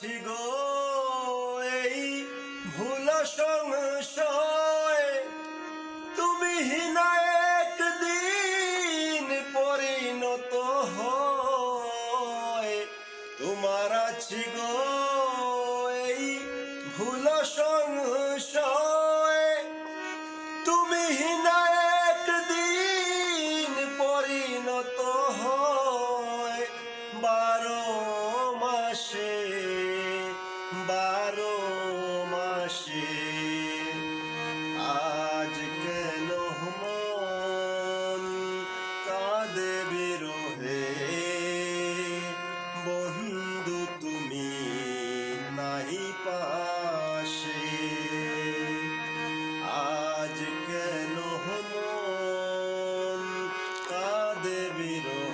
আছি গো, এই ভুল সংশয়। তুমি হিনা একদিন পরিণত হয়। তোমার আছি গো, এই ভুল সংশয়। তুমি হিনা একদিন পরিণত হয়। বারো মাসে বারো মাসে আজ কেন মন কাঁদে বিরোহে। বন্ধু, তুমি নাই পাশে। আজ কেন মন কাঁদে বিরোহে।